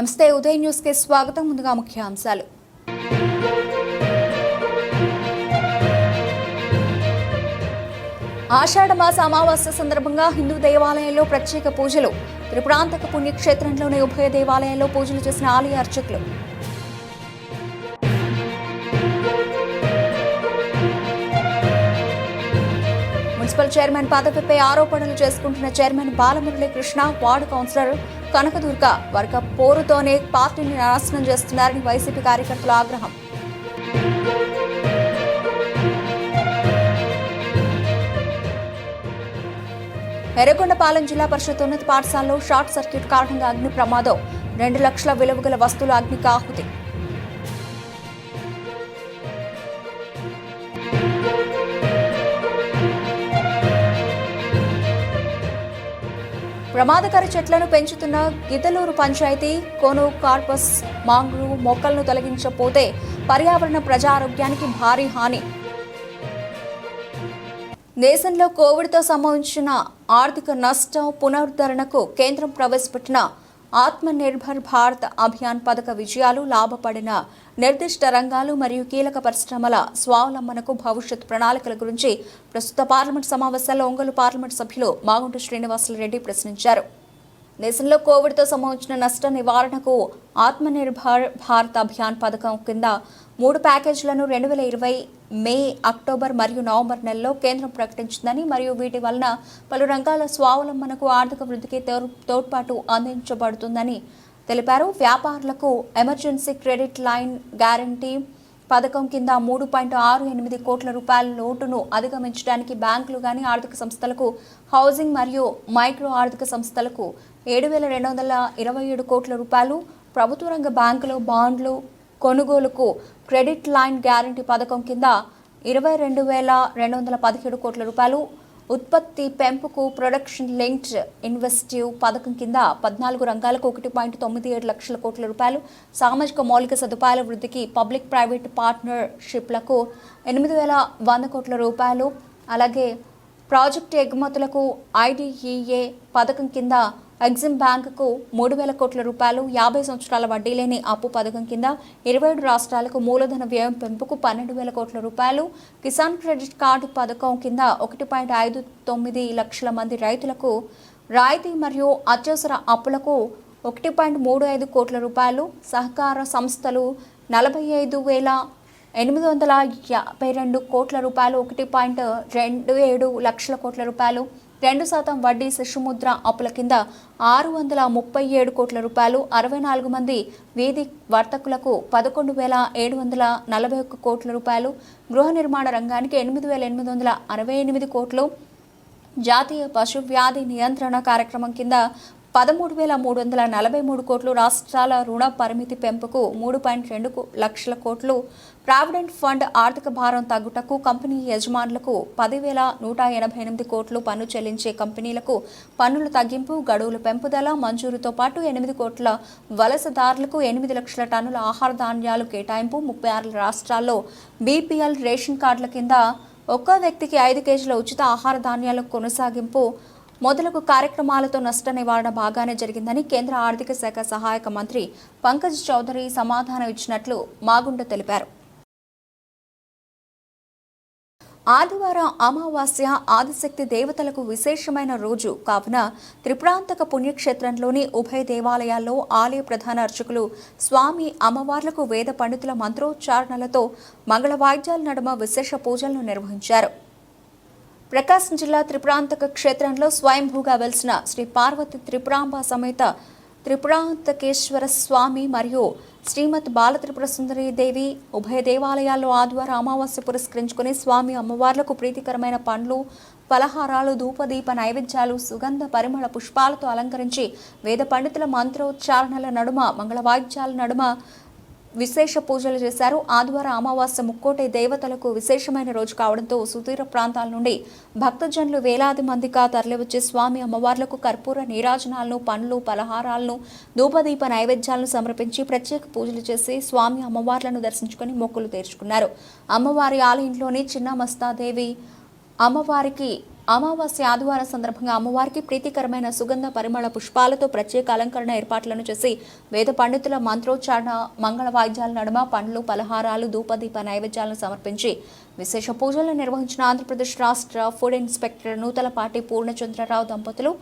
నమస్తే ఉదయ్ న్యూస్కి స్వాగతం. ముందుగా ముఖ్యాంశాలు. ఆషాఢమాస అమావాస్య సందర్భంగా హిందూ దేవాలయంలో ప్రత్యేక పూజలు. త్రిపురాంతక పుణ్యక్షేత్రంలోని ఉభయ దేవాలయంలో పూజలు చేసిన ఆలయ అర్చకులు. మున్సిపల్ చైర్మన్ పదవిపై ఆరోపణలు చేసుకుంటున్న chairman Balamuralikrishna ward councillor Kanakadurga వర్గ పోరుతోనే పార్టీని నాశనం చేస్తున్నారని వైసీపీ కార్యకర్తల ఆగ్రహం. ఎర్రగొండపాలెం జిల్లా పరిషత్ ఉన్నత పాఠశాలలో షార్ట్ సర్క్యూట్ కారణంగా అగ్ని ప్రమాదం రెండు లక్షల విలువ గల వస్తువుల అగ్నికి ఆహుతి. ప్రమాదకర చెట్లను పెంచుతున్న Giddalur panchayat conocarpus mangrove మొక్కలను తొలగించకపోతే పర్యావరణ ప్రజారోగ్యానికి భారీ హాని. దేశంలో కోవిడ్తో సంభవించిన ఆర్థిక నష్టం పునరుద్ధరణకు కేంద్రం ప్రవేశపెట్టిన ఆత్మ నిర్భర్ భారత్ అభియాన్ పథక విజయాలు లాభపడిన నిర్దిష్ట రంగాలు మరియు కీలక పరిశ్రమల స్వావలంబనకు భవిష్యత్ ప్రణాళికల గురించి ప్రస్తుత పార్లమెంట్ సమావేశాల్లో ఒంగోలు పార్లమెంట్ సభ్యులు మాగుంట శ్రీనివాసులరెడ్డి ప్రశ్నించారు. దేశంలో కోవిడ్తో సంభవించిన నష్ట నివారణకు ఆత్మనిర్భర్ భారత్ అభియాన్ పథకం కింద మూడు ప్యాకేజీలను రెండు వేల ఇరవై మే అక్టోబర్ మరియు నవంబర్ నెలలో కేంద్రం ప్రకటించిందని మరియు వీటి వలన పలు రంగాల స్వావలంబనకు ఆర్థిక వృద్ధికి తోడ్పాటు అందించబడుతుందని తెలిపారు. వ్యాపారులకు ఎమర్జెన్సీ క్రెడిట్ లైన్ గ్యారంటీ పథకం కింద మూడు పాయింట్ ఆరు ఎనిమిది కోట్ల రూపాయల లోటును అధిగమించడానికి బ్యాంకులు కానీ ఆర్థిక సంస్థలకు హౌసింగ్ మరియు మైక్రో ఆర్థిక సంస్థలకు ఏడు వేల రెండు వందల ఇరవై ఏడు కోట్ల రూపాయలు ప్రభుత్వ రంగ బ్యాంకులు బాండ్లు కొనుగోలుకు క్రెడిట్ లైన్ గ్యారంటీ పథకం కింద ఇరవై రెండు వేల రెండు వందల పదిహేడు కోట్ల రూపాయలు ఉత్పత్తి పెంపుకు ప్రొడక్షన్ లింక్డ్ ఇన్వెస్టివ్ పథకం కింద పద్నాలుగు రంగాలకు ఒకటి పాయింట్ తొమ్మిది ఏడు లక్షల కోట్ల రూపాయలు సామాజిక మౌలిక సదుపాయాల వృద్ధికి పబ్లిక్ ప్రైవేట్ పార్ట్నర్షిప్లకు ఎనిమిది వేల వంద కోట్ల రూపాయలు. అలాగే ప్రాజెక్టు ఎగుమతులకు ఐడిఈఏ పథకం కింద ఎగ్జిమ్ బ్యాంకుకు మూడు వేల కోట్ల రూపాయలు యాభై సంవత్సరాల వడ్డీ లేని అప్పు పథకం కింద ఇరవై ఏడు రాష్ట్రాలకు మూలధన వ్యయం పెంపుకు పన్నెండు వేల కోట్ల రూపాయలు కిసాన్ క్రెడిట్ కార్డు పథకం కింద ఒకటి పాయింట్ ఐదు తొమ్మిది లక్షల మంది రైతులకు రాయితీ మరియు అత్యవసర అప్పులకు ఒకటి పాయింట్ మూడు ఐదు కోట్ల రూపాయలు సహకార సంస్థలు నలభై ఐదు వేల ఎనిమిది వందల యాభై రెండు కోట్ల రూపాయలు ఒకటి పాయింట్ రెండు ఏడు లక్షల కోట్ల రూపాయలు రెండు శాతం వడ్డీ శిశుముద్ర అప్పుల కింద ఆరు వందల ముప్పై ఏడు కోట్ల రూపాయలు అరవై నాలుగు మంది వీధి వర్తకులకు పదకొండు వేల ఏడు వందల నలభై ఒక్క కోట్ల రూపాయలు గృహ నిర్మాణ రంగానికి ఎనిమిది వేల ఎనిమిది వందల అరవై ఎనిమిది కోట్లు జాతీయ పశు వ్యాధి నియంత్రణ కార్యక్రమం కింద పదమూడు వేల మూడు వందల నలభై మూడు కోట్లు రాష్ట్రాల రుణ పరిమితి పెంపుకు మూడు పాయింట్ రెండు లక్షల కోట్లు. ప్రావిడెంట్ ఫండ్ ఆర్థిక భారం తగ్గుటకు కంపెనీ యజమానులకు పదివేల నూట ఎనభై ఎనిమిది కోట్లు పన్ను చెల్లించే కంపెనీలకు పన్నుల తగ్గింపు గడువుల పెంపుదల మంజూరుతో పాటు ఎనిమిది కోట్ల వలసదారులకు ఎనిమిది లక్షల టన్నుల ఆహార ధాన్యాలు కేటాయింపు ముప్పై ఆరు రాష్ట్రాల్లో బీపీఎల్ రేషన్ కార్డుల కింద ఒక్కో వ్యక్తికి ఐదు కేజీల ఉచిత ఆహార ధాన్యాల కొనసాగింపు మొదలగు కార్యక్రమాలతో నష్ట నివారణ బాగానే జరిగిందని కేంద్ర ఆర్థిక శాఖ సహాయక మంత్రి పంకజ్ చౌదరి సమాధానం ఇచ్చినట్లు మాగుండ తెలిపారు. ఆదివారం అమావాస్య ఆదిశక్తి దేవతలకు విశేషమైన రోజు కావున త్రిపురాంతక పుణ్యక్షేత్రంలోని ఉభయ దేవాలయాల్లో ఆలయ ప్రధాన అర్చకులు స్వామి అమ్మవార్లకు వేద పండితుల మంత్రోచ్చారణలతో మంగళ వాయిద్యాల నడుమ విశేష పూజలను నిర్వహించారు. ప్రకాశం జిల్లా త్రిపురాంతక క్షేత్రంలో స్వయంభూగా వెలిసిన శ్రీ పార్వతి త్రిపురాంబ సమేత త్రిపురాంతకేశ్వర స్వామి మరియు శ్రీమద్ బాలత్రిపుర సుందరి దేవి ఉభయ దేవాలయాల్లో ఆదివారం అమావాస్య పురస్కరించుకుని స్వామి అమ్మవార్లకు ప్రీతికరమైన పండ్లు పలహారాలు ధూపదీప నైవేద్యాలు సుగంధ పరిమళ పుష్పాలతో అలంకరించి వేద పండితుల మంత్రోచ్చారణల నడుమ మంగళవాద్యాల నడుమ విశేష పూజలు చేశారు. ఆదివారం అమావాస్య ముక్కోటి దేవతలకు విశేషమైన రోజు కావడంతో సుదూర ప్రాంతాల నుండి భక్తజనులు వేలాది మందిగా తరలివచ్చి స్వామి అమ్మవార్లకు కర్పూర నీరాజనాలను పండ్లు పలహారాలను ధూపదీప నైవేద్యాలను సమర్పించి ప్రత్యేక పూజలు చేసి స్వామి అమ్మవార్లను దర్శించుకుని మొక్కులు తీర్చుకున్నారు. అమ్మవారి ఆలయంలోని చిన్న మస్తాదేవి అమ్మవారికి అమావాస్య ఆదివారం సందర్భంగా అమ్మవారికి ప్రీతికరమైన సుగంధ పరిమళ పుష్పాలతో ప్రత్యేక అలంకరణ ఏర్పాట్లను చేసి వేద పండితుల మంత్రోచ్చారణ మంగళ వాయిద్యాల నడుమ పండ్లు పలహారాలు ధూపదీప నైవేద్యాలను సమర్పించి విశేష పూజలు నిర్వహించిన ఆంధ్రప్రదేశ్ రాష్ట్ర ఫుడ్ ఇన్స్పెక్టర్ నూతలపాటి పూర్ణచంద్రరావు దంపతులు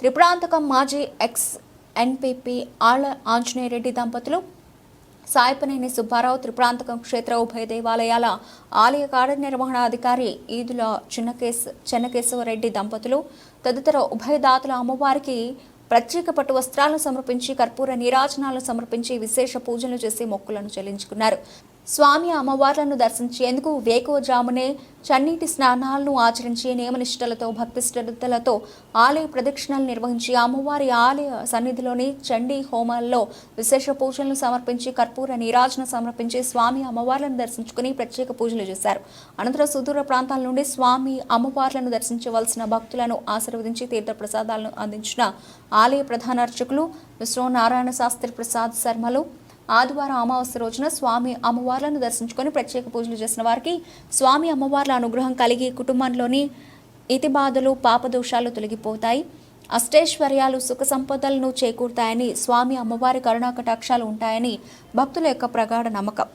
త్రిపురాంతకం మాజీ ఎక్స్ ఎన్పిపి ఆళ్ళ ఆంజనేయరెడ్డి దంపతులు సాయపనేని సుబ్బారావు త్రిప్రాంతకం క్షేత్ర ఉభయ దేవాలయాల ఆలయ కార్యనిర్వహణాధికారి ఈదుల చిన్నకేశ చెన్నకేశవరెడ్డి దంపతులు తదితర ఉభయ దాతల అమ్మవారికి ప్రత్యేక పట్టు వస్త్రాలను సమర్పించి కర్పూర నీరాజనాలను సమర్పించి విశేష పూజలు చేసి మొక్కులను చెల్లించుకున్నారు. స్వామి అమ్మవార్లను దర్శించేందుకు వేకువజామునే చన్నీటి స్నానాలను ఆచరించి నియమనిష్టలతో భక్తి శ్రద్ధలతో ఆలయ ప్రదక్షిణలు నిర్వహించి అమ్మవారి ఆలయ సన్నిధిలోని చండీ హోమాల్లో విశేష పూజలను సమర్పించి కర్పూర నీరాజన సమర్పించి స్వామి అమ్మవార్లను దర్శించుకుని ప్రత్యేక పూజలు చేశారు. అనంతరం సుదూర ప్రాంతాల నుండి స్వామి అమ్మవార్లను దర్శించవలసిన భక్తులను ఆశీర్వదించి తీర్థ ప్రసాదాలను అందించిన ఆలయ ప్రధాన అర్చకులు విశ్వ నారాయణ శాస్త్రి ప్రసాద్ శర్మలు ఆదివారం అమావాస్య రోజున స్వామి అమ్మవార్లను దర్శించుకొని ప్రత్యేక పూజలు చేసిన వారికి స్వామి అమ్మవార్ల అనుగ్రహం కలిగి కుటుంబంలోని ఇతిబాధలు పాపదోషాలు తొలగిపోతాయి. అష్టైశ్వర్యాలు సుఖ సంపదలను చేకూరుతాయని స్వామి అమ్మవారి కరుణా కటాక్షాలు ఉంటాయని భక్తుల యొక్క ప్రగాఢ నమ్మకం.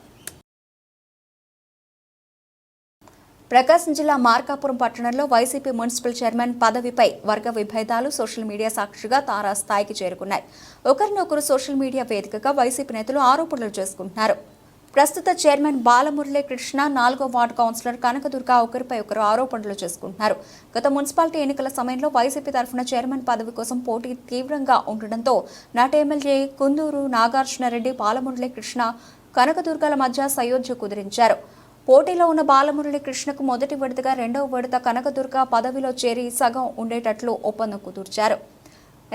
ప్రకాశం జిల్లా మార్కాపురం పట్టణంలో వైసీపీ మున్సిపల్ చైర్మన్ పదవిపై వర్గ విభేదాలు సోషల్ మీడియా సాక్షిగా తారా స్థాయికి చేరుకున్నాయి. ఒకరినొకరు సోషల్ మీడియా వేదికగా వైసీపీ నేతలు ఆరోపణలు చేసుకుంటున్నారు. ప్రస్తుత చైర్మన్ బాలమురళీ కృష్ణ నాలుగో వార్డు కౌన్సిలర్ కనకదుర్గ ఒకరిపై ఒకరు ఆరోపణలు చేసుకుంటున్నారు. గత మున్సిపాలిటీ ఎన్నికల సమయంలో వైసీపీ తరఫున చైర్మన్ పదవి కోసం పోటీ తీవ్రంగా ఉండడంతో నాటి ఎమ్మెల్యే కుందూరు నాగార్జునరెడ్డి బాలమురళీ కృష్ణ కనకదుర్గల మధ్య సయోధ్య కుదిరించారు. పోటీలో ఉన్న బాలమురళి కృష్ణకు మొదటి విడతగా రెండవ విడత కనకదుర్గ పదవిలో చేరి సగం ఉండేటట్లు ఒప్పందం కుదుర్చారు.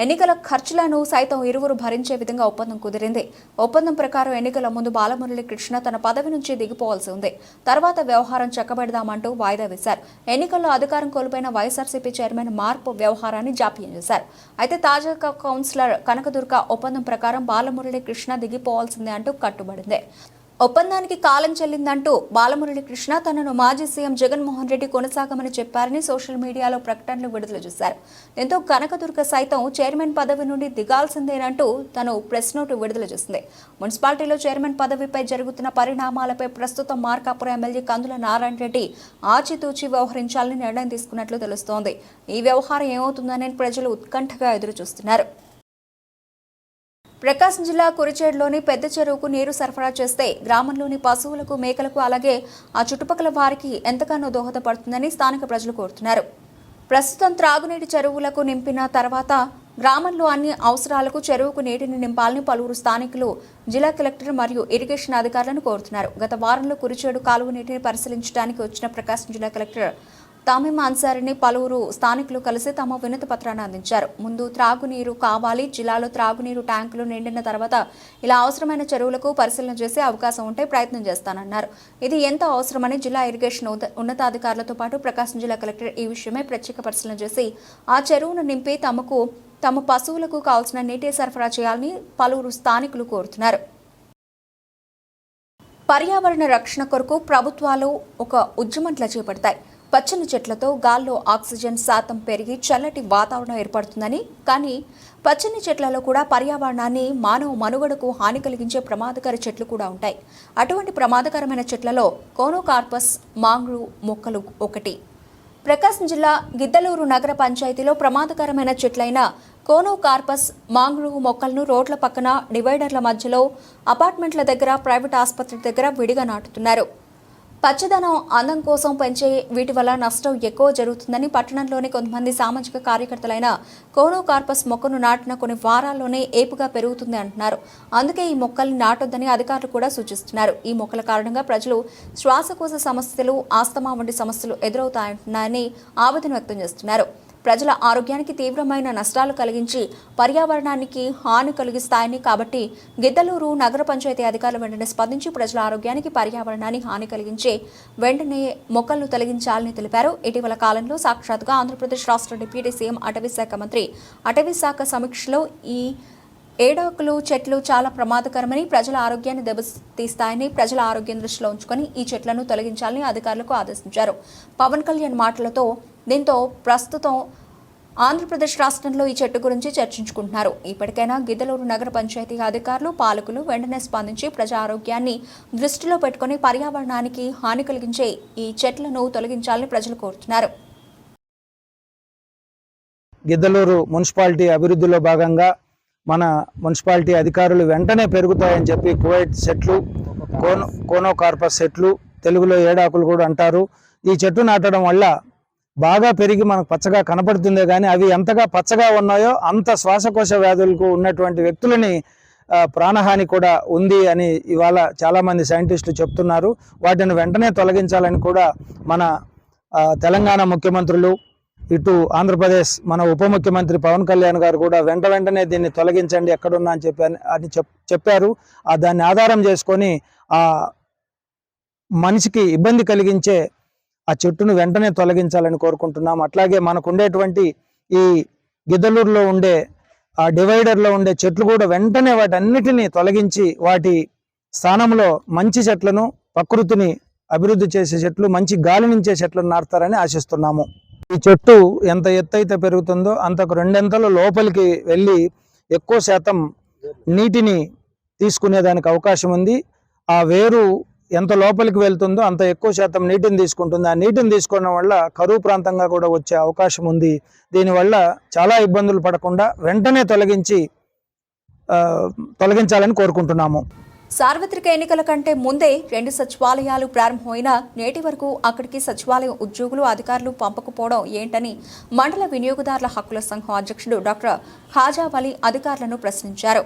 ఎన్నికల ఖర్చులను సైతం ఇరువురు భరించే విధంగా ఒప్పందం కుదిరింది. ఒప్పందం ప్రకారం ఎన్నికల ముందు బాలమురళి కృష్ణ తన పదవి నుంచి దిగిపోవాల్సి ఉంది. తర్వాత వ్యవహారం చక్కబెడదామంటూ వాయిదా వేశారు. ఎన్నికల్లో అధికారం కోల్పోయిన వైఎస్ఆర్సీపీ చైర్మన్ మార్పు వ్యవహారాన్ని జాప్యం చేశారు. అయితే తాజాగా కౌన్సిలర్ కనకదుర్గ ఒప్పందం ప్రకారం బాలమురళి కృష్ణ దిగిపోవాల్సిందే అంటూ కట్టుబడింది. ఒప్పందానికి కాలం చెల్లిందంటూ బాలమురళి కృష్ణ తనను మాజీ సీఎం జగన్మోహన్ రెడ్డి కొనసాగమని చెప్పారని సోషల్ మీడియాలో ప్రకటనలు విడుదల చేశారు. దీంతో కనకదుర్గ సైతం చైర్మన్ పదవి నుండి దిగాల్సిందేనంటూ తను ప్రెస్ నోటు విడుదల చేసింది. మున్సిపాలిటీలో చైర్మన్ పదవిపై జరుగుతున్న పరిణామాలపై ప్రస్తుతం మార్కాపురం ఎమ్మెల్యే కందుల నారాయణ రెడ్డి ఆచితూచి వ్యవహరించాలని నిర్ణయం తీసుకున్నట్లు తెలుస్తోంది. ఈ వ్యవహారం ఏమవుతుందని ప్రజలు ఉత్కంఠగా ఎదురుచూస్తున్నారు. ప్రకాశం జిల్లా కురిచేడులోని పెద్ద చెరువుకు నీరు సరఫరా చేస్తే గ్రామంలోని పశువులకు మేకలకు అలాగే ఆ చుట్టుపక్కల వారికి ఎంతగానో దోహదపడుతుందని స్థానిక ప్రజలు కోరుతున్నారు. ప్రస్తుతం త్రాగునీటి చెరువులకు నింపిన తర్వాత గ్రామంలో అన్ని అవసరాలకు చెరువుకు నీటిని నింపాలని పలువురు స్థానికులు జిల్లా కలెక్టర్ మరియు ఇరిగేషన్ అధికారులను కోరుతున్నారు. గత వారంలో కురిచేడు కాలువ నీటిని పరిశీలించడానికి వచ్చిన ప్రకాశం జిల్లా కలెక్టర్ తామిమ్ అన్సారిని పలువురు స్థానికులు కలిసి తమ వినతి పత్రాన్ని అందించారు. ముందు త్రాగునీరు కావాలి జిల్లాలో త్రాగునీరు ట్యాంకులు నిండిన తర్వాత ఇలా అవసరమైన చెరువులకు పరిశీలన చేసే అవకాశం ఉంటే ప్రయత్నం చేస్తానన్నారు. ఇది ఎంత అవసరమని జిల్లా ఇరిగేషన్ ఉన్నతాధికారులతో పాటు ప్రకాశం జిల్లా కలెక్టర్ ఈ విషయమై ప్రత్యేక పరిశీలన చేసి ఆ చెరువును నింపి తమకు తమ పశువులకు కావాల్సిన నీటి సరఫరా చేయాలని పలువురు స్థానికులు కోరుతున్నారు. పర్యావరణ రక్షణ కొరకు ప్రభుత్వాలు ఒక ఉద్యమంట్లా చేపడతాయి. పచ్చని చెట్లతో గాల్లో ఆక్సిజన్ శాతం పెరిగి చల్లటి వాతావరణం ఏర్పడుతుందని కానీ పచ్చని చెట్లలో కూడా పర్యావరణాన్ని మానవ మనుగడకు హాని కలిగించే ప్రమాదకర చెట్లు కూడా ఉంటాయి. అటువంటి ప్రమాదకరమైన చెట్లలో కోనోకార్పస్ మాంగ్రు మొక్కలు ఒకటి. ప్రకాశం జిల్లా గిద్దలూరు నగర పంచాయతీలో ప్రమాదకరమైన చెట్లైన కోనోకార్పస్ మాంగ్రూవ్ మొక్కలను రోడ్ల పక్కన డివైడర్ల మధ్యలో అపార్ట్మెంట్ల దగ్గర ప్రైవేట్ ఆసుపత్రి దగ్గర విడిగా నాటుతున్నారు. పచ్చదనం అందం కోసం పెంచే వీటి వల్ల నష్టం ఎక్కువ జరుగుతుందని పట్టణంలోని కొంతమంది సామాజిక కార్యకర్తలైన కోనో కార్పస్ మొక్కను నాటిన కొన్ని వారాల్లోనే ఏపుగా పెరుగుతుంది అంటున్నారు. అందుకే ఈ మొక్కల్ని నాటొద్దని అధికారులు కూడా సూచిస్తున్నారు. ఈ మొక్కల కారణంగా ప్రజలు శ్వాసకోశ సమస్యలు ఆస్తమా వంటి సమస్యలు ఎదురవుతాయంటున్నారని ఆవేదన వ్యక్తం చేస్తున్నారు. ప్రజల ఆరోగ్యానికి తీవ్రమైన నష్టాలు కలిగించి పర్యావరణానికి హాని కలిగిస్తాయని కాబట్టి గిద్దలూరు నగర పంచాయతీ అధికారులు వెంటనే స్పందించి ప్రజల ఆరోగ్యానికి పర్యావరణానికి హాని కలిగించే వెంటనే మొక్కలను తొలగించాలని తెలిపారు. ఇటీవల కాలంలో సాక్షాత్గా ఆంధ్రప్రదేశ్ రాష్ట్ర డిప్యూటీ సీఎం అటవీ శాఖ మంత్రి అటవీ శాఖ సమీక్షలో ఈ ఏడాకులు చెట్లు చాలా ప్రమాదకరమని ప్రజల ఆరోగ్యాన్ని దెబ్బతీస్తాయని ప్రజల ఆరోగ్యం దృష్టిలో ఉంచుకొని ఈ చెట్లను తొలగించాలని అధికారులకు ఆదేశించారు. పవన్ కళ్యాణ్ మాటలతో దీంతో ప్రస్తుతం ఆంధ్రప్రదేశ్ రాష్ట్రంలో ఈ చెట్టు గురించి చర్చించుకుంటున్నారు. ఇప్పటికైనా గిద్దలూరు నగర పంచాయతీ అధికారులు పాలకులు వెంటనే స్పందించి ప్రజా ఆరోగ్యాన్ని దృష్టిలో పెట్టుకుని పర్యావరణానికి హాని కలిగించే ఈ చెట్లను తొలగించాలని ప్రజలు కోరుతున్నారు. గిద్దలూరు మున్సిపాలిటీ అభివృద్ధిలో భాగంగా మన మున్సిపాలిటీ అధికారులు వెంటనే పెరుగుతాయని చెప్పి కువైట్ సెట్లు కోనో కోనోకార్పస్ సెట్లు తెలుగులో ఏడాకులు కూడా అంటారు. ఈ చెట్టు నాటడం వల్ల బాగా పెరిగి మనకు పచ్చగా కనపడుతుందే కానీ అవి ఎంతగా పచ్చగా ఉన్నాయో అంత శ్వాసకోశ వ్యాధులకు ఉన్నటువంటి వ్యక్తులని ప్రాణహాని కూడా ఉంది అని ఇవాళ చాలామంది సైంటిస్టులు చెప్తున్నారు. వాటిని వెంటనే తొలగించాలని కూడా మన తెలంగాణ ముఖ్యమంత్రులు ఇటు ఆంధ్రప్రదేశ్ మన ఉప ముఖ్యమంత్రి పవన్ కళ్యాణ్ గారు కూడా వెంట వెంటనే దీన్ని తొలగించండి ఎక్కడున్నా అని చెప్పి అని చెప్ చెప్పారు. ఆ దాన్ని ఆధారం చేసుకొని ఆ మనిషికి ఇబ్బంది కలిగించే ఆ చెట్టును వెంటనే తొలగించాలని కోరుకుంటున్నాం. అట్లాగే మనకు ఉండేటువంటి ఈ గిద్దలూరులో ఉండే ఆ డివైడర్లో ఉండే చెట్లు కూడా వెంటనే వాటన్నిటిని తొలగించి వాటి స్థానంలో మంచి చెట్లను ప్రకృతిని అభివృద్ధి చేసే చెట్లు మంచి గాలినించే చెట్లను నాటుతారని ఆశిస్తున్నాము. ఈ చెట్టు ఎంత ఎత్తైతే పెరుగుతుందో అంతకు రెండెంతలు లోపలికి వెళ్ళి ఎక్కువ శాతం నీటిని తీసుకునేదానికి అవకాశం ఉంది. ఆ వేరు ఎంత లోపలికి వెళ్తుందో అంత ఎక్కువ శాతం నీటిని తీసుకుంటుంది. ఆ నీటిని తీసుకోవడం వల్ల కరువు ప్రాంతంగా కూడా వచ్చే అవకాశం ఉంది. దీనివల్ల చాలా ఇబ్బందులు పడకుండా వెంటనే తొలగించి తొలగించాలని కోరుకుంటున్నాము. సార్వత్రిక ఎన్నికల కంటే ముందే రెండు సచివాలయాలు ప్రారంభమైనా నేటి వరకు అక్కడికి సచివాలయం ఉద్యోగులు అధికారులు పంపకపోవడం ఏంటని మండల వినియోగదారుల హక్కుల సంఘం అధ్యక్షుడు డాక్టర్ ఖాజా అధికారులను ప్రశ్నించారు.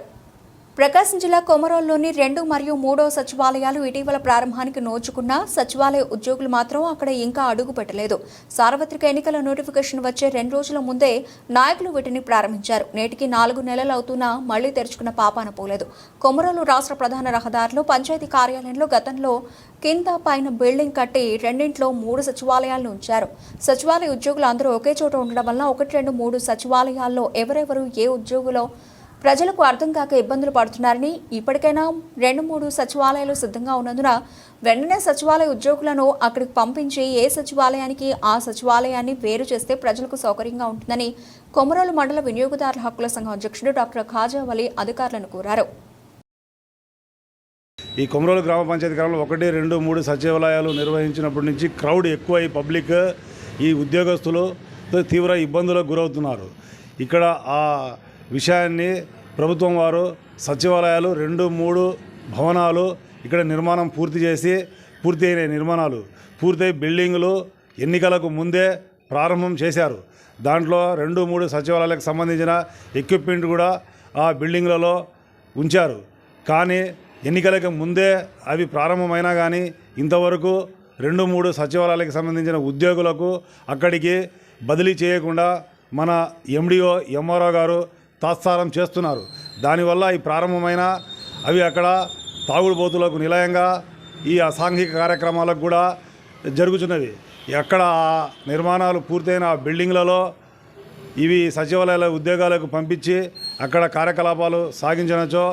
ప్రకాశం జిల్లా కొమరోల్లోని రెండు మరియు మూడో సచివాలయాలు ఇటీవల ప్రారంభానికి నోచుకున్న సచివాలయ ఉద్యోగులు మాత్రం అక్కడ ఇంకా అడుగు పెట్టలేదు. సార్వత్రిక ఎన్నికల నోటిఫికేషన్ వచ్చే రెండు రోజుల ముందే నాయకులు వీటిని ప్రారంభించారు. నేటికి నాలుగు నెలలు అవుతున్నా మళ్ళీ తెరుచుకున్న పాపాన పోలేదు. కొమరోలు రాష్ట్ర ప్రధాన రహదారిలో పంచాయతీ కార్యాలయంలో గతంలో కింద పైన బిల్డింగ్ కట్టి రెండింట్లో మూడు సచివాలయాలను ఉంచారు. సచివాలయ ఉద్యోగులు అందరూ ఒకే చోట ఉండడం వల్ల ఒకటి రెండు మూడు సచివాలయాల్లో ఎవరెవరు ఏ ఉద్యోగులో ప్రజలకు అర్థం కాక ఇబ్బందులు పడుతున్నారని ఇప్పటికైనా రెండు మూడు సచివాలయాలు సిద్ధంగా ఉన్నందున వెంటనే సచివాలయ ఉద్యోగులను అక్కడికి పంపించి ఏ సచివాలయానికి ఆ సచివాలయాన్ని వేరు చేస్తే ప్రజలకు సౌకర్యంగా ఉంటుందని కొమరోలు మండల వినియోగదారుల హక్కుల సంఘం అధ్యక్షుడు డాక్టర్ ఖాజావలి అధికారులను కోరారు. ఈ కొమరోలు గ్రామ పంచాయతీ గ్రామంలో ఒకటి రెండు మూడు సచివాలయాలు నిర్వహించినప్పటి నుంచి క్రౌడ్ ఎక్కువై పబ్లిక్ ఈ ఉద్యోగస్తులు తీవ్ర ఇబ్బందులకు గురవుతున్నారు. ఇక్కడ ఆ విషయాన్ని ప్రభుత్వం వారు సచివాలయాలు రెండు మూడు భవనాలు ఇక్కడ నిర్మాణం పూర్తి చేసి పూర్తి అయిన నిర్మాణాలు పూర్తయి బిల్డింగులు ఎన్నికలకు ముందే ప్రారంభం చేశారు. దాంట్లో రెండు మూడు సచివాలయాలకు సంబంధించిన ఎక్విప్మెంట్ కూడా ఆ బిల్డింగ్లలో ఉంచారు. కానీ ఎన్నికలకు ముందే అవి ప్రారంభమైనా కానీ ఇంతవరకు రెండు మూడు సచివాలయాలకు సంబంధించిన ఉద్యోగులకు అక్కడికి బదిలీ చేయకుండా మన ఎండిఓ ఎంఆర్ఓ గారు తాత్సారం చేస్తున్నారు. దానివల్ల ఈ ప్రారంభమైన అవి అక్కడ తాగుడుబోతులకు నిలయంగా ఈ అసాంఘిక కార్యక్రమాలకు కూడా జరుగుతున్నవి ఎక్కడ నిర్మాణాలు పూర్తయిన ఆ బిల్డింగ్లలో ఇవి సచివాలయాల ఉద్యోగాలకు పంపించి అక్కడ కార్యకలాపాలు సాగించనచో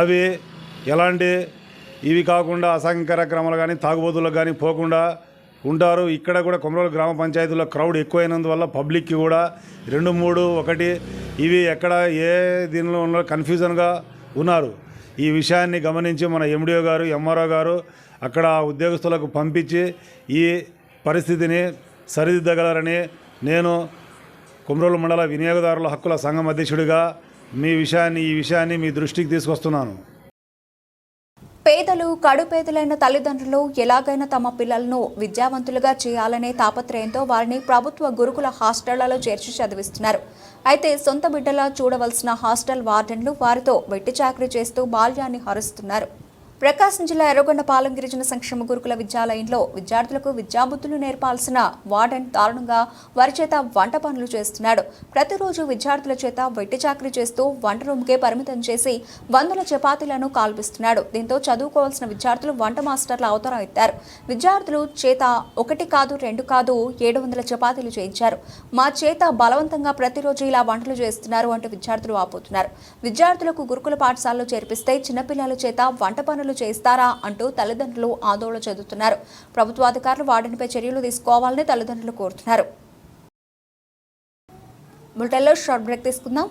అవి ఎలాంటి ఇవి కాకుండా అసాంఘిక కార్యక్రమాలు కానీ తాగుబోతులకు కానీ పోకుండా ఉంటారు ఇక్కడ కూడా కొమరోలు గ్రామ పంచాయతీలో క్రౌడ్ ఎక్కువైనందువల్ల పబ్లిక్కి కూడా రెండు మూడు ఒకటి ఇవి ఎక్కడ ఏ దీనిలో ఉన్న కన్ఫ్యూజన్గా ఉన్నారు. ఈ విషయాన్ని గమనించి మన ఎండిఓ గారు ఎంఆర్ఓ గారు అక్కడ ఉద్యోగస్తులకు పంపించి ఈ పరిస్థితిని సరిదిద్దగలరని నేను కుమ్రోలు మండల వినియోగదారుల హక్కుల సంఘం అధ్యక్షుడిగా మీ విషయాన్ని ఈ విషయాన్ని మీ దృష్టికి తీసుకొస్తున్నాను. పేదలు కడుపేదలైన తల్లిదండ్రులు ఎలాగైనా తమ పిల్లలను విద్యావంతులుగా చేయాలనే తాపత్రయంతో వారిని ప్రభుత్వ గురుకుల హాస్టళ్ళలో చేర్చి చదివిస్తున్నారు. అయితే సొంత బిడ్డలా చూడవలసిన హాస్టల్ వార్డెన్లు వారితో వెట్టి చాకరీ చేస్తూ బాల్యాన్ని హరుస్తున్నారు. ప్రకాశం జిల్లా ఎర్రగొండపాలెం గిరిజన సంక్షేమ గురుకుల విద్యాలయంలో విద్యార్థులకు విద్యాబుద్ధులు నేర్పాల్సిన వార్డెన్ దారుణంగా వారి చేత వంట పనులు చేస్తున్నాడు. ప్రతిరోజు విద్యార్థుల చేత వెట్టి చాకరీ చేస్తూ వంట రూమ్కే పరిమితం చేసి వందల చపాతీలను కాల్పిస్తున్నాడు. దీంతో చదువుకోవాల్సిన విద్యార్థులు వంట మాస్టర్ల అవతారం ఎత్తారు. విద్యార్థులు చేత ఒకటి కాదు రెండు కాదు ఏడు వందల చపాతీలు చేయించారు. మా చేత బలవంతంగా ప్రతిరోజు ఇలా వంటలు చేస్తున్నారు అంటూ విద్యార్థులు ఆపోతున్నారు. విద్యార్థులకు గురుకుల పాఠశాలలో చేర్పిస్తే చిన్నపిల్లల చేత వంట పనులు చేస్తారా అంటూ తల్లిదండ్రులు ఆందోళన చెందుతున్నారు. ప్రభుత్వ అధికారులు చర్యలు తీసుకోవాలని తల్లిదండ్రులు కోరుతున్నారు. బులెటిన్లో షార్ట్ బ్రేక్ తీసుకుందాం.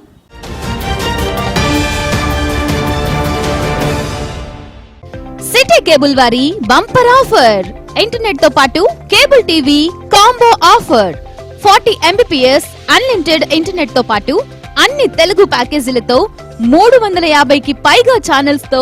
సిటీ కేబుల్ వారి బంపర్ ఆఫర్. ఇంటర్నెట్తో పాటు cable TV combo offer. Forty Mbps unlimited ఇంటర్నెట్తో పాటు అన్ని తెలుగు ప్యాకేజీలతో మూడు వందల యాభైకి పైగా ఛానల్స్తో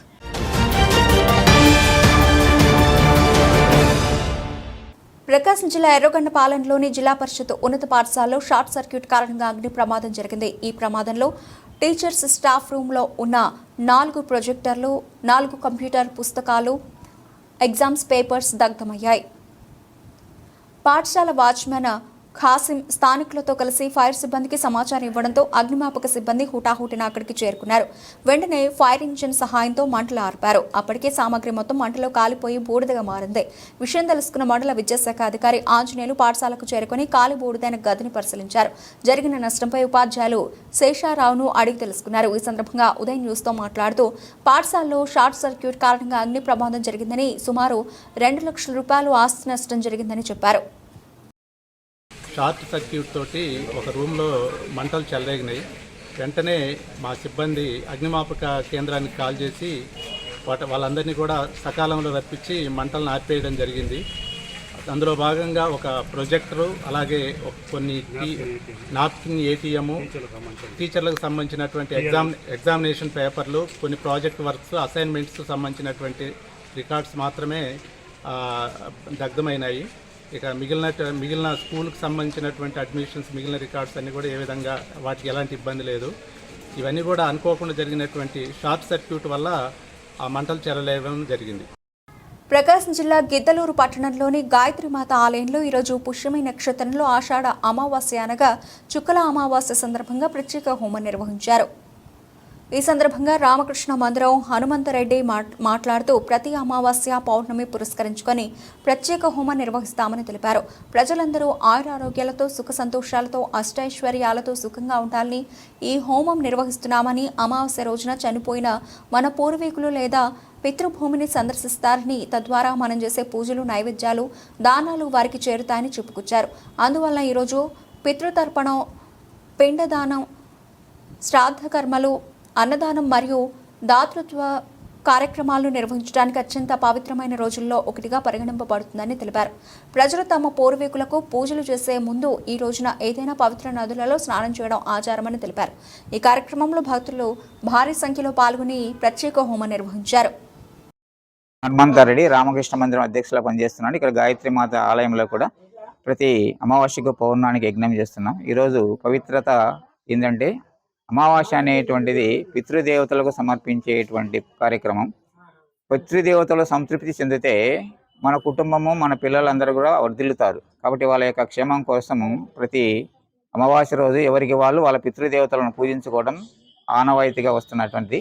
Prakasam జిల్లా ఎర్రగొండపాలెంలోని జిల్లా పరిషత్ ఉన్నత పాఠశాలలో షార్ట్ సర్క్యూట్ కారణంగా అగ్ని ప్రమాదం జరిగింది. ఈ ప్రమాదంలో టీచర్స్ స్టాఫ్ రూమ్లో ఉన్న నాలుగు ప్రొజెక్టర్లు నాలుగు కంప్యూటర్ పుస్తకాలు ఎగ్జామ్స్ పేపర్స్ దగ్ధమయ్యాయి. పాఠశాల వాచ్మెన్ ఖాసిం స్థానికులతో కలిసి ఫైర్ సిబ్బందికి సమాచారం ఇవ్వడంతో అగ్నిమాపక సిబ్బంది హుటాహుటిన అక్కడికి చేరుకున్నారు. వెంటనే ఫైర్ ఇంజిన్ సహాయంతో మంటలు ఆర్పారు. అప్పటికే సామాగ్రి మొత్తం మంటలో కాలిపోయి బూడిదగా మారింది. విషయం తెలుసుకున్న మండల విద్యాశాఖ అధికారి ఆంజనేయులు పాఠశాలకు చేరుకుని కాలి బూడిదైన గదిని పరిశీలించారు. జరిగిన నష్టంపై ఉపాధ్యాయులు శేషారావును అడిగి తెలుసుకున్నారు. ఈ సందర్భంగా ఉదయం న్యూస్తో మాట్లాడుతూ పాఠశాలలో షార్ట్ సర్క్యూట్ కారణంగా అగ్ని ప్రమాదం జరిగిందని సుమారు రెండు లక్షల రూపాయలు ఆస్తి నష్టం జరిగిందని చెప్పారు. షార్ట్ సర్క్యూట్ తోటి ఒక రూమ్లో మంటలు చెలరేగినాయి. వెంటనే మా సిబ్బంది అగ్నిమాపక కేంద్రానికి కాల్ చేసి వాట వాళ్ళందరినీ కూడా సకాలంలో రప్పించి మంటలను ఆర్పేయడం జరిగింది. అందులో భాగంగా ఒక ప్రొజెక్టరు అలాగే కొన్ని నాప్కిన్ ఏటీఎం టీచర్లకు సంబంధించినటువంటి ఎగ్జామ్ ఎగ్జామినేషన్ పేపర్లు కొన్ని ప్రాజెక్ట్ వర్క్స్ అసైన్మెంట్స్ సంబంధించినటువంటి రికార్డ్స్ మాత్రమే దగ్ధమైనాయి. ఇక మిగిలిన మిగిలిన స్కూల్కి సంబంధించినటువంటి అడ్మిషన్స్ మిగిలిన రికార్డ్స్ అన్నీ కూడా ఏ విధంగా వాటికి ఎలాంటి ఇబ్బంది లేదు. ఇవన్నీ కూడా అనుకోకుండా జరిగినటువంటి షార్ట్ సర్క్యూట్ వల్ల ఆ మంటలు చెరలేయడం జరిగింది. ప్రకాశం జిల్లా గిద్దలూరు పట్టణంలోని గాయత్రిమాత ఆలయంలో ఈరోజు పుష్యమి నక్షత్రంలో ఆషాఢ అమావాస్య అనగా చుక్కల అమావాస్య సందర్భంగా ప్రత్యేక హోమం నిర్వహించారు. ఈ సందర్భంగా రామకృష్ణ మందిరం హనుమంతరెడ్డి మాట్లాడుతూ ప్రతి అమావాస్య పౌర్ణమి పురస్కరించుకొని ప్రత్యేక హోమం నిర్వహిస్తామని తెలిపారు. ప్రజలందరూ ఆయురారోగ్యాలతో సుఖ సంతోషాలతో అష్టైశ్వర్యాలతో సుఖంగా ఉండాలని ఈ హోమం నిర్వహిస్తున్నామని అమావాస్య రోజున చనిపోయిన మన పూర్వీకులు లేదా పితృభూమిని సందర్శిస్తారని తద్వారా మనం చేసే పూజలు నైవేద్యాలు దానాలు వారికి చేరుతాయని చెప్పుకొచ్చారు. అందువల్ల ఈరోజు పితృతర్పణం పిండదానం శ్రాద్ధ కర్మలు అన్నదానం మరియు దాతృత్వ కార్యక్రమాలను నిర్వహించడానికి అత్యంత పవిత్రమైన రోజుల్లో ఒకటిగా పరిగణింపబడుతుందని తెలిపారు. ప్రజలు తమ పూర్వీకులకు పూజలు చేసే ముందు ఈ రోజున ఏదైనా పవిత్ర నదులలో స్నానం చేయడం ఆచారమని తెలిపారు. ఈ కార్యక్రమంలో భక్తులు భారీ సంఖ్యలో పాల్గొని ప్రత్యేక హోమం నిర్వహించారు. హనుమంతారెడ్డి రామకృష్ణ మందిరం అధ్యక్షులా పనిచేస్తున్నాను ఇక్కడ గాయత్రి మాత ఆలయంలో కూడా ప్రతి అమావాస్యకు పౌర్ణానికి యజ్ఞం చేస్తున్నాం. ఈరోజు పవిత్రత ఏంటంటే అమావాస్య అనేటువంటిది పితృదేవతలకు సమర్పించేటువంటి కార్యక్రమం. పితృదేవతలు సంతృప్తి చెందితే మన కుటుంబము మన పిల్లలందరూ కూడా వర్ధిల్లుతారు. కాబట్టి వాళ్ళ యొక్క క్షేమం కోసము ప్రతి అమావాస్య రోజు ఎవరికి వాళ్ళు వాళ్ళ పితృదేవతలను పూజించుకోవడం ఆనవాయితీగా వస్తున్నటువంటిది.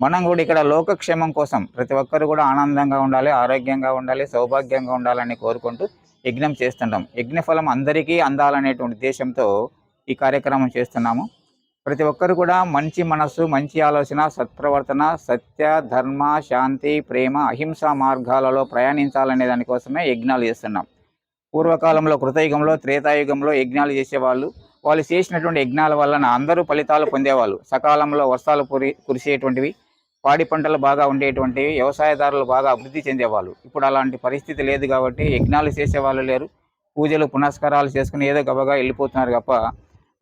మనం కూడా ఇక్కడ లోకక్షేమం కోసం ప్రతి ఒక్కరు కూడా ఆనందంగా ఉండాలి ఆరోగ్యంగా ఉండాలి సౌభాగ్యంగా ఉండాలని కోరుకుంటూ యజ్ఞం చేస్తుంటాం. యజ్ఞఫలం అందరికీ అందాలనేటువంటి ఉద్దేశంతో ఈ కార్యక్రమం చేస్తున్నాము. ప్రతి ఒక్కరు కూడా మంచి మనస్సు మంచి ఆలోచన సత్ప్రవర్తన సత్య ధర్మ శాంతి ప్రేమ అహింస మార్గాలలో ప్రయాణించాలనే దానికోసమే యజ్ఞాలు చేస్తున్నాం. పూర్వకాలంలో కృతయుగంలో త్రేతాయుగంలో యజ్ఞాలు చేసేవాళ్ళు. వాళ్ళు చేసినటువంటి యజ్ఞాల వలన అందరూ ఫలితాలు పొందేవాళ్ళు. సకాలంలో వర్షాలు కురి కురిసేటువంటివి పాడి పంటలు బాగా ఉండేటువంటివి వ్యవసాయదారులు బాగా అభివృద్ధి చెందేవాళ్ళు. ఇప్పుడు అలాంటి పరిస్థితి లేదు కాబట్టి యజ్ఞాలు చేసేవాళ్ళు లేరు. పూజలు పునస్కారాలు చేసుకుని ఏదో గబగా వెళ్ళిపోతున్నారు తప్ప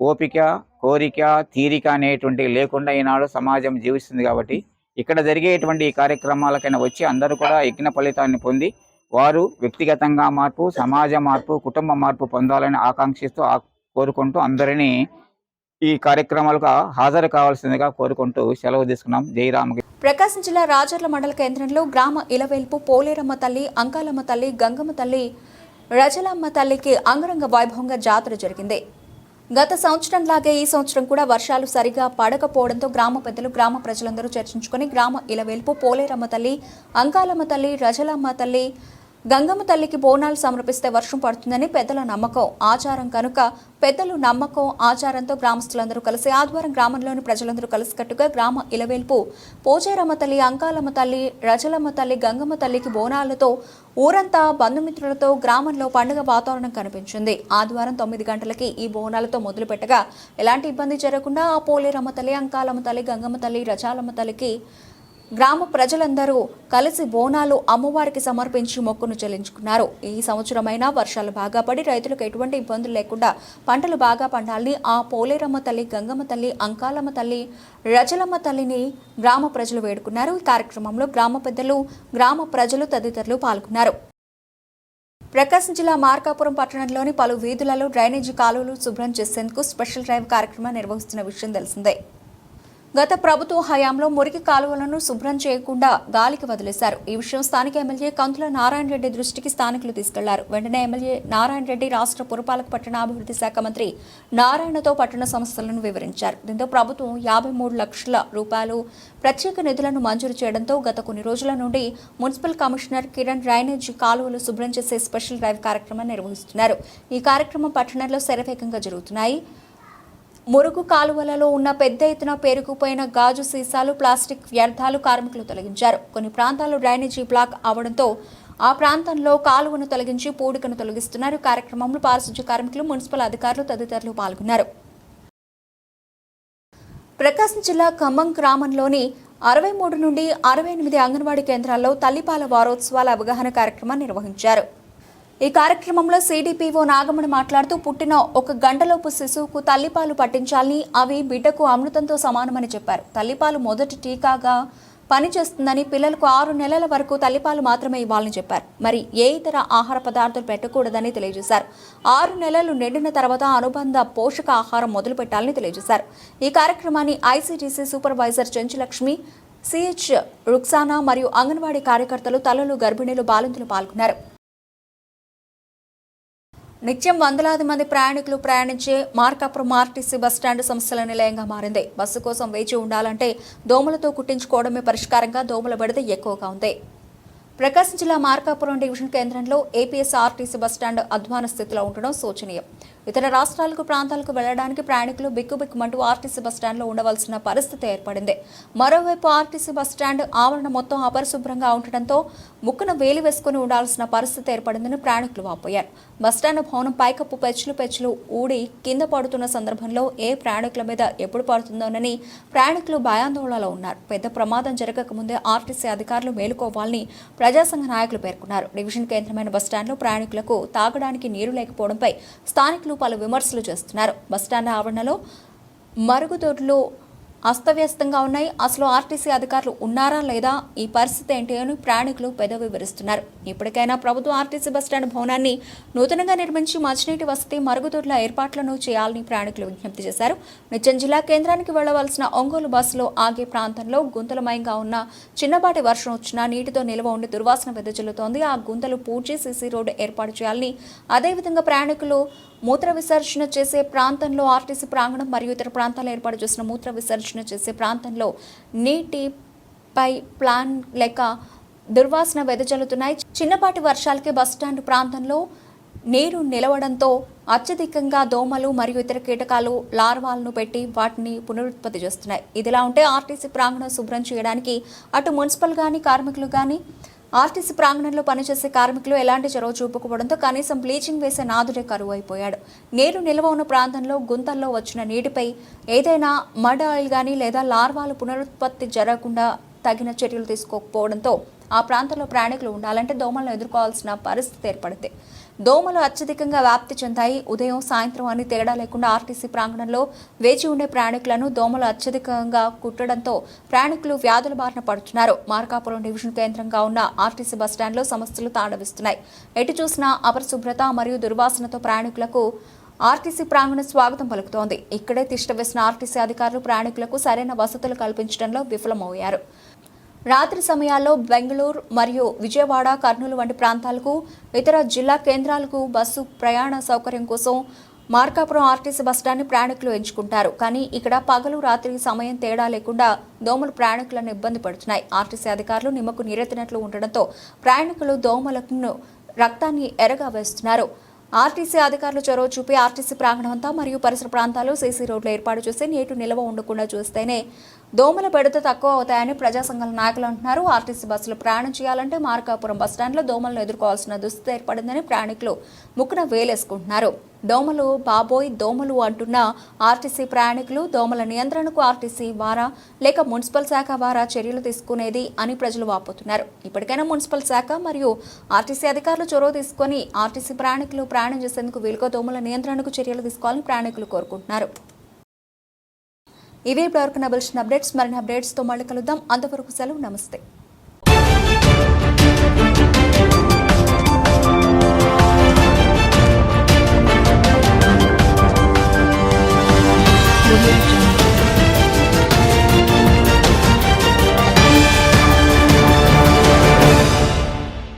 ఓపిక కోరిక తీరిక అనేటువంటి లేకుండా ఈనాడు సమాజం జీవిస్తుంది కాబట్టి ఇక్కడ జరిగేటువంటి ఈ కార్యక్రమాలకైనా వచ్చి అందరూ కూడా యజ్ఞ ఫలితాన్ని పొంది వారు వ్యక్తిగతంగా మార్పు సమాజ మార్పు కుటుంబ మార్పు పొందాలని ఆకాంక్షిస్తూ కోరుకుంటూ అందరినీ ఈ కార్యక్రమాలకు హాజరు కావాల్సిందిగా కోరుకుంటూ సెలవు తీసుకున్నాం. జై ప్రకాశం జిల్లా రాజర్ల మండల కేంద్రంలో గ్రామ ఇలవేల్పు పోలేరమ్మ తల్లి అంకాలమ్మ తల్లి గంగమ్మ తల్లి రజలమ్మ తల్లికి అంగరంగ వైభవంగా జాతర జరిగింది. గత సంవత్సరంలాగే ఈ సంవత్సరం కూడా వర్షాలు సరిగా పడకపోవడంతో గ్రామ పెద్దలు గ్రామ ప్రజలందరూ చర్చించుకొని గ్రామ ఇలవేల్పు పోలేరమ్మ తల్లి అంకాలమ్మ తల్లి రజలమ్మ తల్లి గంగమ్మ తల్లికి బోనాలు సమర్పిస్తే వర్షం పడుతుందని పెద్దల నమ్మకం. ఆచారం కనుక పెద్దలు నమ్మకం ఆచారంతో గ్రామస్తులందరూ కలిసి ఆదివారం గ్రామంలోని ప్రజలందరూ కలిసికట్టుగా గ్రామ ఇలవేల్పు. పోచేరమ్మ తల్లి అంకాలమ్మ తల్లి రజలమ్మ తల్లి గంగమ్మ తల్లికి బోనాలతో ఊరంతా బంధుమిత్రులతో గ్రామంలో పండుగ వాతావరణం కనిపించింది. ఆదివారం తొమ్మిది గంటలకి ఈ బోనాలతో మొదలుపెట్టగా ఎలాంటి ఇబ్బంది జరగకుండా ఆ పోలేరమ్మ తల్లి అంకాలమ్మ తల్లి గంగమ్మ తల్లి రజాలమ్మ తల్లికి గ్రామ ప్రజలందరూ కలిసి బోనాలు అమ్మవారికి సమర్పించి మొక్కును చెల్లించుకున్నారు. ఈ సంవత్సరమైనా వర్షాలు బాగా పడి రైతులకు ఎటువంటి ఇబ్బందులు లేకుండా పంటలు బాగా పండాలని ఆ పోలేరమ్మ తల్లి గంగమ్మ తల్లి అంకాలమ్మ తల్లి రజలమ్మ తల్లిని గ్రామ ప్రజలు వేడుకున్నారు. ఈ కార్యక్రమంలో గ్రామ పెద్దలు గ్రామ ప్రజలు తదితరులు పాల్గొన్నారు. ప్రకాశం జిల్లా మార్కాపురం పట్టణంలోని పలు వీధులలో డ్రైనేజీ కాలువలు శుభ్రం చేసేందుకు స్పెషల్ డ్రైవ్ కార్యక్రమం నిర్వహిస్తున్న విషయం తెలిసిందే. గత ప్రభుత్వ హయాంలో మురికి కాలువలను శుభ్రం చేయకుండా గాలికి వదిలేశారు. ఈ విషయం స్థానిక ఎమ్మెల్యే కంతుల నారాయణ రెడ్డి దృష్టికి స్థానికులు తీసుకెళ్ళారు. వెంటనే ఎమ్మెల్యే నారాయణ రెడ్డి రాష్ట్ర పురపాలక పట్టణాభివృద్ధి శాఖ మంత్రి నారాయణతో పట్టణ సంస్థలను వివరించారు. దీంతో ప్రభుత్వం యాభై మూడు లక్షల రూపాయలు ప్రత్యేక నిధులను మంజూరు చేయడంతో గత కొన్ని రోజుల నుండి మున్సిపల్ కమిషనర్ కిరణ్ డ్రైనేజ్ కాలువలు శుభ్రం చేసే స్పెషల్ డ్రైవ్ కార్యక్రమం నిర్వహిస్తున్నారు. ఈ కార్యక్రమం పట్టణంలో శరవేగంగా జరుగుతున్నాయి. మురుగు కాలువలలో ఉన్న పెద్ద ఎత్తున పేరుకుపోయిన గాజు సీసాలు ప్లాస్టిక్ వ్యర్థాలు కార్మికులు తొలగించారు. కొన్ని ప్రాంతాల్లో డ్రైనేజీ బ్లాక్ అవడంతో ఆ ప్రాంతంలో కాలువను తొలగించి పూడికను తొలగిస్తున్నారు. కార్యక్రమంలో పారిశుధ్య కార్మికులు మున్సిపల్ అధికారులు తదితరులు పాల్గొన్నారు. ప్రకాశం జిల్లా ఖమ్మం గ్రామంలోని అరవై మూడు నుండి అరవై ఎనిమిది అంగన్వాడీ కేంద్రాల్లో తల్లిపాల వారోత్సవాల అవగాహన కార్యక్రమం నిర్వహించారు. ఈ కార్యక్రమంలో సీడీపీఓ నాగమణి మాట్లాడుతూ పుట్టిన ఒక గంటలోపు శిశువుకు తల్లిపాలు పట్టించాలని అవి బిడ్డకు అమృతంతో సమానమని చెప్పారు. తల్లిపాలు మొదటి టీకాగా పనిచేస్తుందని పిల్లలకు ఆరు నెలల వరకు తల్లిపాలు మాత్రమే ఇవ్వాలని చెప్పారు. మరి ఏ ఇతర ఆహార పదార్థాలు పెట్టకూడదని తెలియజేశారు. ఆరు నెలలు నిండిన తర్వాత అనుబంధ పోషక ఆహారం మొదలు పెట్టాలని తెలియజేశారు. ఈ కార్యక్రమాన్ని ICTC supervisor Chenchulakshmi CH Ruksana మరియు అంగన్వాడీ కార్యకర్తలు తల్లులు గర్భిణీలు బాలింతలు పాల్గొన్నారు. నిత్యం వందలాది మంది ప్రయాణికులు ప్రయాణించే మార్కాపురం ఆర్టీసీ బస్టాండ్ సమస్యల నిలయంగా మారింది. బస్సు కోసం వేచి ఉండాలంటే దోమలతో కుట్టించుకోవడమే పరిష్కారంగా దోమల బెడద ఎక్కువగా ఉంది. ప్రకాశం జిల్లా మార్కాపురం డివిజన్ కేంద్రంలో ఏపీఎస్ ఆర్టీసీ బస్టాండ్ అధ్వాన స్థితిలో ఉండడం శోచనీయం. ఇతర రాష్ట్రాలకు ప్రాంతాలకు వెళ్ళడానికి ప్రయాణికులు బిక్కుబిక్కుమంటూ ఆర్టీసీ బస్టాండ్లో ఉండవలసిన పరిస్థితి ఏర్పడింది. మరోవైపు ఆర్టీసీ బస్టాండ్ ఆవరణ మొత్తం అపరిశుభ్రంగా ఉండటంతో ముక్కున వేలి వేసుకుని ఉండాల్సిన పరిస్థితి ఏర్పడిందని ప్రయాణికులు వాపోయారు. బస్టాండ్ భవనం పైకప్పు పెచ్చులు పెచ్చులు ఊడి కింద పడుతున్న సందర్భంలో ఏ ప్రయాణికుల మీద ఎప్పుడు పడుతుందోనని ప్రయాణికులు భయాందోళనలో ఉన్నారు. పెద్ద ప్రమాదం జరగకముందే ఆర్టీసీ అధికారులు మేలుకోవాలని ప్రజాసంఘ నాయకులు పేర్కొన్నారు. డివిజన్ కేంద్రమైన బస్టాండ్లో ప్రయాణికులకు తాగడానికి నీరు లేకపోవడంపై స్థానికులు పలు విమర్శలు చేస్తున్నారు. బస్టాండ్ ఆవరణలో మరుగుదొడ్లు అస్తవ్యస్తంగా ఉన్నాయి. అసలు ఆర్టీసీ అధికారులు ఉన్నారా లేదా? ఈ పరిస్థితి ఏంటి అని ప్రయాణికులు పెదవి వివరిస్తున్నారు ఇప్పటికైనా ప్రభుత్వం ఆర్టీసీ బస్టాండ్ భవనాన్ని నూతనంగా నిర్మించి మంచినీటి వసతి మరుగుదొడ్ల ఏర్పాట్లను చేయాలని ప్రయాణికులు విజ్ఞప్తి చేశారు. నిత్యం జిల్లా కేంద్రానికి వెళ్ళవలసిన ఒంగోలు బస్సులో ఆగే ప్రాంతంలో గుంతలమయంగా ఉన్న చిన్నపాటి వర్షం వచ్చినా నీటితో నిల్వ ఉండి దుర్వాసన వెదజల్లుతోంది. ఆ గుంతలు పూడ్చి సీసీ రోడ్డు ఏర్పాటు చేయాలని అదేవిధంగా ప్రయాణికులు మూత్ర విసర్జన చేసే ప్రాంతంలో ఆర్టీసీ ప్రాంగణం మరియు ఇతర ప్రాంతాల్లో ఏర్పాటు చేసిన మూత్ర విసర్జన చేసే ప్రాంతంలో నీటిపై ప్లాన్ లేక దుర్వాసన వెదజల్లుతున్నాయి. చిన్నపాటి వర్షాలకే బస్టాండ్ ప్రాంతంలో నీరు నిలవడంతో అత్యధికంగా దోమలు మరియు ఇతర కీటకాలు లార్వాలను పెట్టి వాటిని పునరుత్పత్తి చేస్తున్నాయి. ఇదిలా ఉంటే ఆర్టీసీ ప్రాంగణం శుభ్రం చేయడానికి అటు మున్సిపల్ కానీ కార్మికులు కానీ ఆర్టీసీ ప్రాంగణంలో పనిచేసే కార్మికులు ఎలాంటి చొరవ చూపకపోవడంతో కనీసం బ్లీచింగ్ వేసే నాదుడే కరువు అయిపోయాడు. నీరు నిల్వ ఉన్న ప్రాంతంలో గుంతల్లో వచ్చిన నీటిపై ఏదైనా మడ్ ఆయిల్ కానీ లేదా లార్వాలు పునరుత్పత్తి జరగకుండా తగిన చర్యలు తీసుకోకపోవడంతో ఆ ప్రాంతంలో ప్రయాణికులు ఉండాలంటే దోమలను ఎదుర్కోవాల్సిన పరిస్థితి ఏర్పడింది. దోమలు అత్యధికంగా వ్యాప్తి చెందాయి. ఉదయం సాయంత్రం అని తేడా లేకుండా ఆర్టీసీ ప్రాంగణంలో వేచి ఉండే ప్రయాణికులను దోమలు అత్యధికంగా కుట్టడంతో ప్రయాణికులు వ్యాధుల బారిన పడుతున్నారు. మార్కాపురం డివిజన్ కేంద్రంగా ఉన్న ఆర్టీసీ బస్టాండ్లో సమస్యలు తాండవిస్తున్నాయి ఎటు చూసినా అపరిశుభ్రత మరియు దుర్వాసనతో ప్రయాణికులకు ఆర్టీసీ ప్రాంగణం స్వాగతం పలుకుతోంది. ఇక్కడే తిష్టవేసిన ఆర్టీసీ అధికారులు ప్రయాణికులకు సరైన వసతులు కల్పించడంలో విఫలమయ్యారు. రాత్రి సమయాల్లో బెంగళూరు మరియు విజయవాడ కర్నూలు వంటి ప్రాంతాలకు ఇతర జిల్లా కేంద్రాలకు బస్సు ప్రయాణ సౌకర్యం కోసం మార్కాపురం ఆర్టీసీ బస్టాండ్ని ప్రయాణికులు ఎంచుకుంటారు. కానీ ఇక్కడ పగలు రాత్రి సమయం తేడా లేకుండా దోమలు ప్రయాణికులను ఇబ్బంది పడుతున్నాయి. ఆర్టీసీ అధికారులు నిమ్మకు నీరెత్తినట్లు ఉండడంతో ప్రయాణికులు దోమలను రక్తాన్ని ఎరగా వేస్తున్నారు. ఆర్టీసీ అధికారులు చొరవ చూపి ఆర్టీసీ ప్రాంగణం అంతా మరియు పరిసర ప్రాంతాలు సీసీ రోడ్లు ఏర్పాటు చేసి నీటి నిల్వ ఉండకుండా చూస్తేనే దోమల బెడత తక్కువ అవుతాయని ప్రజా సంఘాల నాయకులు అంటున్నారు. ఆర్టీసీ బస్సులు ప్రయాణం చేయాలంటే మార్కాపురం బస్టాండ్లో దోమలను ఎదుర్కోవాల్సిన దుస్థితి ఏర్పడిందని ప్రయాణికులు ముక్కున వేలేసుకుంటున్నారు. దోమలు బాబోయ్ దోమలు అంటున్న ఆర్టీసీ ప్రయాణికులు దోమల నియంత్రణకు ఆర్టీసీ వారా లేక మున్సిపల్ శాఖ వారా చర్యలు తీసుకునేది అని ప్రజలు వాపోతున్నారు. ఇప్పటికైనా మున్సిపల్ శాఖ మరియు ఆర్టీసీ అధికారులు చొరవ తీసుకొని ఆర్టీసీ ప్రయాణికులు ప్రయాణం చేసేందుకు వీలుగా దోమల నియంత్రణకు చర్యలు తీసుకోవాలని ప్రయాణికులు కోరుకుంటున్నారు. ఇవే ఇప్పటివరకు నబల్సిన అప్డేట్స్. మరిన్ని అప్డేట్స్తో మళ్ళీ కలుద్దాం. అంతవరకు సెలవు నమస్తే.